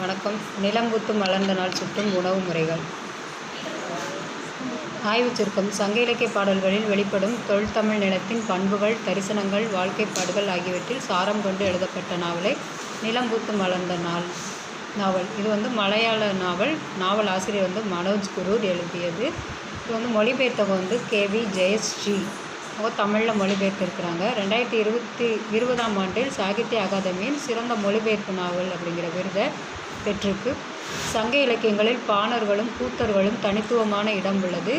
வணக்கம். நிலம்புத்து மலர்ந்த நாள் சுற்றும் உணவு முறைகள். ஆய்வுச் சுருக்கம். சங்க இலக்கிய பாடல்களில் வெளிப்படும் தொல்தமிழ் நிலத்தின் பண்புகள் தரிசனங்கள் வாழ்க்கைப்பாடுகள் ஆகியவற்றில் சாரம் கொண்டு எழுதப்பட்ட நாவலை நிலம்பூத்து மலர்ந்த நாள் நாவல். இது வந்து மலையாள நாவல். நாவல் ஆசிரியர் வந்து மனோஜ் குரூர் எழுதியது. இது வந்து மொழிபெயர்த்தவங்க வந்து கேவி ஜெயஸ்ரீ. அவங்க தமிழில் மொழிபெயர்த்திருக்கிறாங்க. ரெண்டாயிரத்தி இருபத்தி இருபதாம் ஆண்டில் சாகித்ய அகாதமியின் சிறந்த மொழிபெயர்ப்பு நாவல் அப்படிங்கிற விருதை பெற்றிருக்கு. சங்க இலக்கியங்களில் பாணர்களும் கூத்தர்களும் தனித்துவமான இடம் உள்ளது.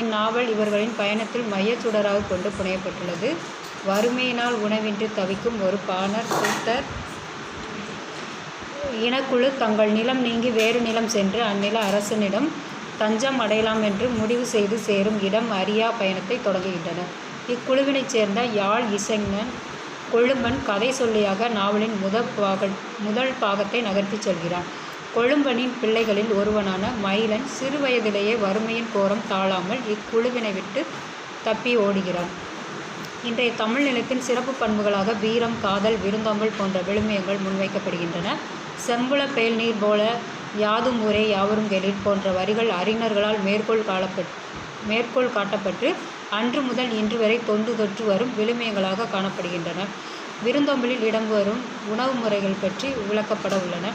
இந்நாவல் இவர்களின் பயணத்தில் மையச்சுடராக கொண்டு புனையப்பட்டுள்ளது. வறுமையினால் உணவின்றி தவிக்கும் ஒரு பாணர் கூத்தர் இனக்குழு தங்கள் நிலம் நீங்கி வேறு நிலம் சென்று அந்நில அரசனிடம் தஞ்சம் அடையலாம் என்று முடிவு செய்து சேரும் இடம் அறியா பயணத்தை தொடங்குகின்றனர். இக்குழுவினைச் சேர்ந்த யாழ் இசைஞன் கொழும்பன் கதை சொல்லியாக நாவலின் முதல் பாக முதல் பாகத்தை நகர்த்திச் செல்கிறான் கொழும்பனின் பிள்ளைகளில் ஒருவனான மயிலன் சிறுவயதிலேயே வறுமையின் கோரம் தாழாமல் இக்குழுவினை விட்டு தப்பி ஓடுகிறான். இன்றைய தமிழ் நிலத்தின் சிறப்பு பண்புகளாக வீரம் காதல் விருந்தோம்பல் போன்ற விழுமியங்கள் முன்வைக்கப்படுகின்றன. செம்புல பேல் நீர் போல யாதும் ஊரே யாவரும் கெளிர் போன்ற வரிகள் அறிஞர்களால் மேற்கோள் காலப்பட் மேற்கோள் காட்டப்பட்டு அன்று முதல் இன்று வரை தொன்று தொற்று வரும் விழுமியங்களாக காணப்படுகின்றன. விருந்தோம்பலில் இடம்பெறும் உணவு முறைகள் பற்றி விளக்கப்பட உள்ளன.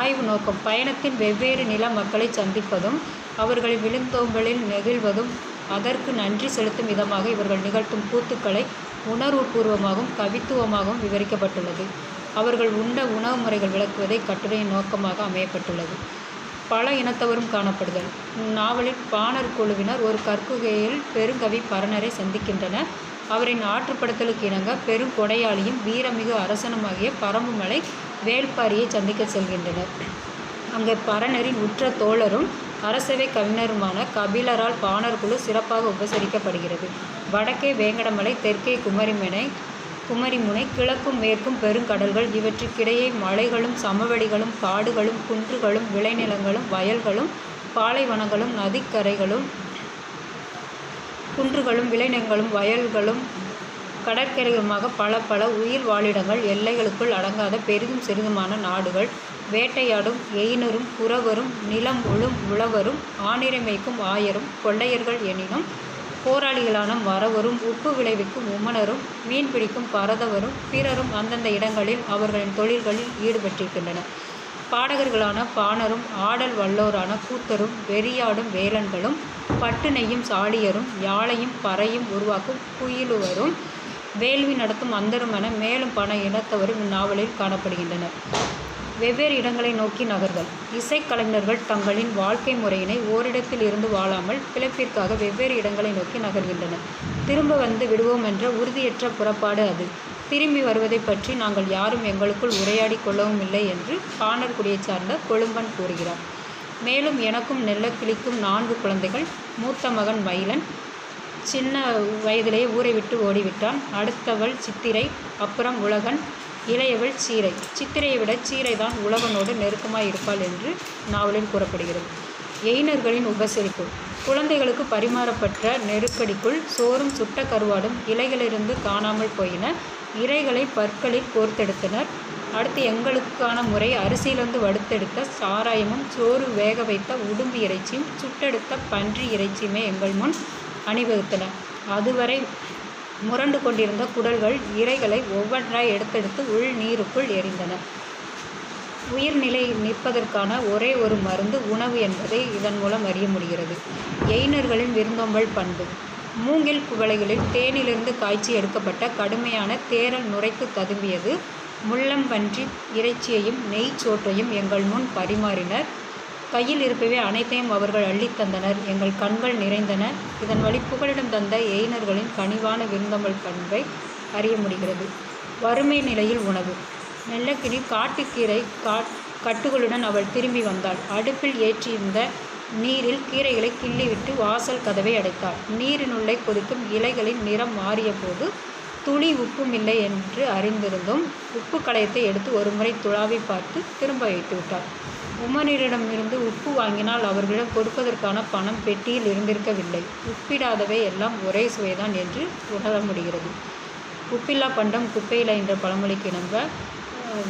ஆய்வு நோக்கம் பயணத்தின் வெவ்வேறு நில மக்களை சந்திப்பதும் அவர்களை விழுந்தோம்பலில் நெகிழ்வதும் அதற்கு நன்றி செலுத்தும் விதமாக இவர்கள் நிகழ்த்தும் கூத்துக்களை உணர்வுபூர்வமாகவும் கவித்துவமாகவும் விவரிக்கப்பட்டுள்ளது. அவர்கள் உண்ட உணவு முறைகள் விளக்குவதை கட்டுரையின் நோக்கமாக அமையப்பட்டுள்ளது. பல இனத்தவரும் காணப்படுதல். நாவலில் பாணர் குழுவினர் ஒரு கற்குகையில் பெருங்கவி பரணரை சந்திக்கின்றனர். அவரின் ஆற்றுப்படுத்தலுக்கு இணங்க பெருங்கொடையாளியும் வீரமிகு அரசனுமாகிய பரம்புமலை வேள்பாரியை சந்திக்க செல்கின்றனர். அங்கே பரணரின் உற்ற தோழரும் அரசவை கவிஞருமான கபிலரால் பாணர் குழு சிறப்பாக உபசரிக்கப்படுகிறது. வடக்கே வேங்கடமலை தெற்கே குமரிமனை குமரிமுனை கிழக்கும் மேற்கும் பெருங்கடல்கள் இவற்றுக்கிடையே மலைகளும் சமவெளிகளும் காடுகளும் குன்றுகளும் விளைநிலங்களும் வயல்களும் பாலைவனங்களும் நதிக்கரைகளும் குன்றுகளும் விளைநிலங்களும் வயல்களும் கடற்கரையுமாக பல பல உயிர் வாழிடங்கள் எல்லைகளுக்குள் அடங்காத பெரிதும் சிறிதுமான நாடுகள் வேட்டையாடும் எயினரும் புறவரும் நிலம் உழும் உழவரும் ஆனிரமைக்கும் ஆயரும் கொள்ளையர்கள் எனினும் போராளிகளான மறவரும் உப்பு விளைவிக்கும் உமணரும் மீன் பிடிக்கும் பரதவரும் பிறரும் அந்தந்த இடங்களில் அவர்களின் தொழில்களில் ஈடுபட்டிருக்கின்றனர். பாடகர்களான பாணரும் ஆடல் வல்லோரான கூத்தரும் வெறியாடும் வேலன்களும் பட்டு நெய்யும் சாடியரும் யாழையும் பறையும் உருவாக்கும் குயிலுவரும் வேள்வி நடத்தும் அந்தருமென மேலும் பண இனத்தவரும் இந்நாவலில் காணப்படுகின்றனர். வெவ்வேறு இடங்களை நோக்கி நகர்தல் இசைக்கலைஞர்கள் தங்களின் வாழ்க்கை முறையினை ஓரிடத்தில் இருந்து வாழாமல் பிழைப்பிற்காக வெவ்வேறு இடங்களை நோக்கி நகர்கின்றனர். திரும்ப வந்து விடுவோம் என்ற உறுதியற்ற புறப்பாடு அது. திரும்பி வருவதை பற்றி நாங்கள் யாரும் எங்களுக்குள் உரையாடி கொள்ளவும் இல்லை என்று பாணர்குடியைச் சார்ந்த கொழும்பன் கூறுகிறார். மேலும் எனக்கும் நெல்லக்கிளிக்கும் நான்கு குழந்தைகள். மூத்த மகன் மயிலன் சின்ன வயதிலேயே ஊரை விட்டு ஓடிவிட்டான். அடுத்தவள் சித்திரை. அப்புறம் உலகன். இளையவள் சீரை. சித்திரையை விட சீரை தான் உலகனோடு நெருக்கமாக இருப்பாள் என்று நாவலில் கூறப்படுகிறது. எயினர்களின் உபசரிப்பு. குழந்தைகளுக்கு பரிமாறப்பட்ட நெருக்கடிக்குள் சோறும் சுட்ட கருவாடும் இலைகளிலிருந்து காணாமல் போயின. இறைகளை பற்களில் கோர்த்தெடுத்தனர். அடுத்து எங்களுக்கான முறை அரிசியிலிருந்து வடுத்தெடுத்த சாராயமும் சோறு வேக வைத்த உடும்பு இறைச்சியும் சுட்டெடுத்த பன்றி இறைச்சியுமே எங்கள் முன் அணிவகுத்தன. அதுவரை முரண்டு கொண்டிருந்த குடல்கள் இறைகளை ஒவ்வொன்றாய் எடுத்தெடுத்து உள் நீருக்குள் எரிந்தன. உயிர்நிலை நிற்பதற்கான ஒரே ஒரு மருந்து உணவு என்பதை இதன் மூலம் அறிய முடிகிறது. எயினர்களின் விருந்தோம்பல் பண்பு. மூங்கில் குவளைகளில் தேனிலிருந்து காய்ச்சி எடுக்கப்பட்ட கடுமையான தேரல் நுரைத்து ததும்பியது. முள்ளம்பன்றி இறைச்சியையும் நெய் சோற்றையும் எங்கள் முன் பரிமாறினர். கையில் இருப்பவே அனைத்தையும் அவர்கள் அள்ளித் தந்தனர். எங்கள் கண்கள் நிறைந்தன. இதன் வழி புகலிடம் தந்த எயினர்களின் கனிவான விருந்தமல் பண்பை அறிய முடிகிறது. வறுமை நிலையில் உணவு. நெல்லக்கிளி காட்டுக்கீரை காட் கட்டுகளுடன் அவள் திரும்பி வந்தாள். அடுப்பில் ஏற்றியிருந்த நீரில் கீரைகளை கிள்ளிவிட்டு வாசல் கதவை அடைத்தாள். நீரினுள்ளே கொதிக்கும் இலைகளின் நிறம் மாறிய போது துளி உப்பும் இல்லை என்று அறிந்திருந்தும் உப்பு களையத்தை எடுத்து ஒருமுறை துளாவி பார்த்து திரும்ப வைத்து விட்டாள். உமனிடமிருந்து உப்பு வாங்கினால் அவர்களிடம் கொடுப்பதற்கான பணம் பெட்டியில் இருந்திருக்கவில்லை. உப்பிடாதவை எல்லாம் ஒரே சுவைதான் என்று உணர முடிகிறது. உப்பில்லா பண்டம் குப்பையில என்ற பழமொழிக்கு நம்ப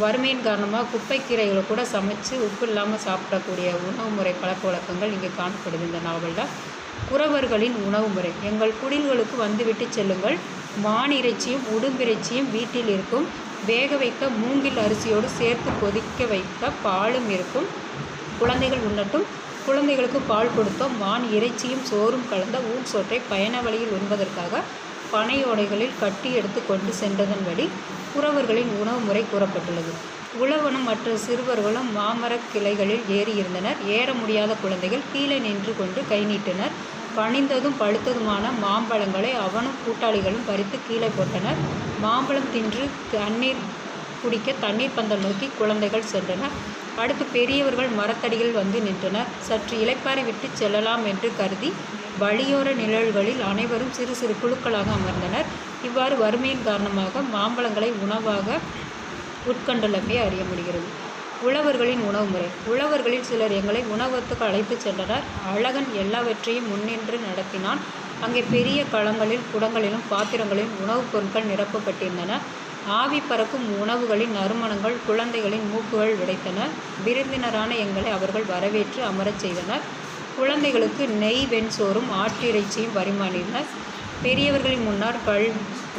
வறுமையின் காரணமாக குப்பைக்கீரைகளை கூட சமைச்சு உப்பு இல்லாமல் சாப்பிடக்கூடிய உணவு முறை பழக்க வழக்கங்கள் இங்கே காணப்படுது இந்த நாவலில் குறவர்களின் உணவு முறை. எங்கள் குடில்களுக்கு வந்துவிட்டு செல்லுங்கள். வானிறைச்சியும் உடும்பிறைச்சியும் வீட்டில் இருக்கும். வேக வைக்க மூங்கில் அரிசியோடு சேர்த்து கொதிக்க வைக்க பாலும் இருக்கும். குழந்தைகள் உண்ணட்டும். குழந்தைகளுக்கு பால் கொடுத்தோம். வான் இறைச்சியும் சோறும் கலந்த ஊன் சோற்றை பயண வழியில் உண்பதற்காக பனையோடைகளில் கட்டி எடுத்து கொண்டு சென்றதன் வழி உறவர்களின் உணவு முறை கூறப்பட்டுள்ளது. உழவனும் மற்ற சிறுவர்களும் மாமரக் கிளைகளில் ஏறி இருந்தனர் ஏற முடியாத குழந்தைகள் கீழே நின்று கொண்டு கை நீட்டினர். பணிந்ததும் பழுத்ததுமான மாம்பழங்களை அவனும் கூட்டாளிகளும் பறித்து கீழே போட்டனர். மாம்பழம் தின்று தண்ணீர் குடிக்க தண்ணீர் பந்தல் நோக்கி குழந்தைகள் சென்றனர். அடுத்து பெரியவர்கள் மரத்தடியில் வந்து நின்றனர். சற்று இலைப்பாறை விட்டு செல்லலாம் என்று கருதி வழியோர நிழல்களில் அனைவரும் சிறு சிறு குழுக்களாக அமர்ந்தனர். இவ்வாறு வறுமையின் காரணமாக மாம்பழங்களை உணவாக உட்கண்டுள்ளமே அறிய முடிகிறது. உழவர்களின் உணவு முறை. உழவர்களில் சிலர் எங்களை உணவகத்துக்கு அழைத்து சென்றனர். அழகன் எல்லாவற்றையும் முன்னின்று நடத்தினான். அங்கே பெரிய களங்களில் குடங்களிலும் பாத்திரங்களிலும் உணவுப் பொருட்கள் நிரப்பப்பட்டிருந்தன. ஆவி பறக்கும் உணவுகளின் நறுமணங்கள் குழந்தைகளின் மூக்குகள் விடைத்தன விருந்தினரான எங்களை அவர்கள் வரவேற்று அமரச் செய்தனர். குழந்தைகளுக்கு நெய் வெண்சோறும் ஆட்டிறைச்சியும் பரிமாறினர். பெரியவர்களின் முன்னால் கல்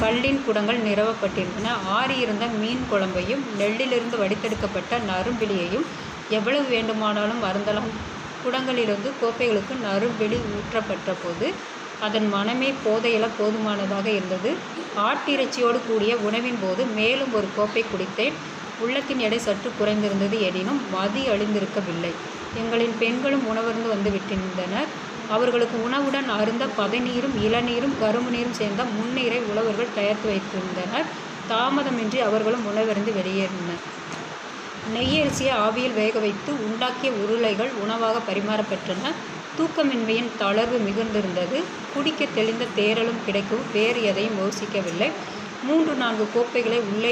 கல்லின் குடங்கள் நிரவப்பட்டிருந்தன. ஆறியிருந்த மீன் குழம்பையும் நெல்லிலிருந்து வடித்தெடுக்கப்பட்ட நரும்பிலியையும் எவ்வளவு வேண்டுமானாலும் அருந்தலாம். குடங்களிலிருந்து கோப்பைகளுக்கு நறுவெளி ஊற்றப்பட்ட போது அதன் மனமே போதையில போதுமானதாக இருந்தது. ஆட்டிறைச்சியோடு கூடிய உணவின் போது மேலும் ஒரு கோப்பை குடித்தேன். உள்ளத்தின் எடை சற்று குறைந்திருந்தது எனினும் மதி அழிந்திருக்கவில்லை. எங்களின் பெண்களும் உணவருந்து வந்து விட்டிருந்தனர். அவர்களுக்கு உணவுடன் அருந்த பதநீரும் இளநீரும் கரும்பு நீரும் சேர்ந்த முன்னீரை உழவர்கள் தயாரித்து வைத்திருந்தனர். தாமதமின்றி அவர்களும் உணவருந்து வெளியேறினர். நெய்யரிசியை ஆவியில் வேக வைத்து உண்டாக்கிய உருளைகள் உணவாக பரிமாறப்பெற்றன. தூக்கமின்மையின் தளர்வு மிகுந்திருந்தது. குடிக்க தெளிந்த தேரலும் கிடைக்கவும் வேறு எதையும் யோசிக்கவில்லை. மூன்று நான்கு கோப்பைகளை உள்ளே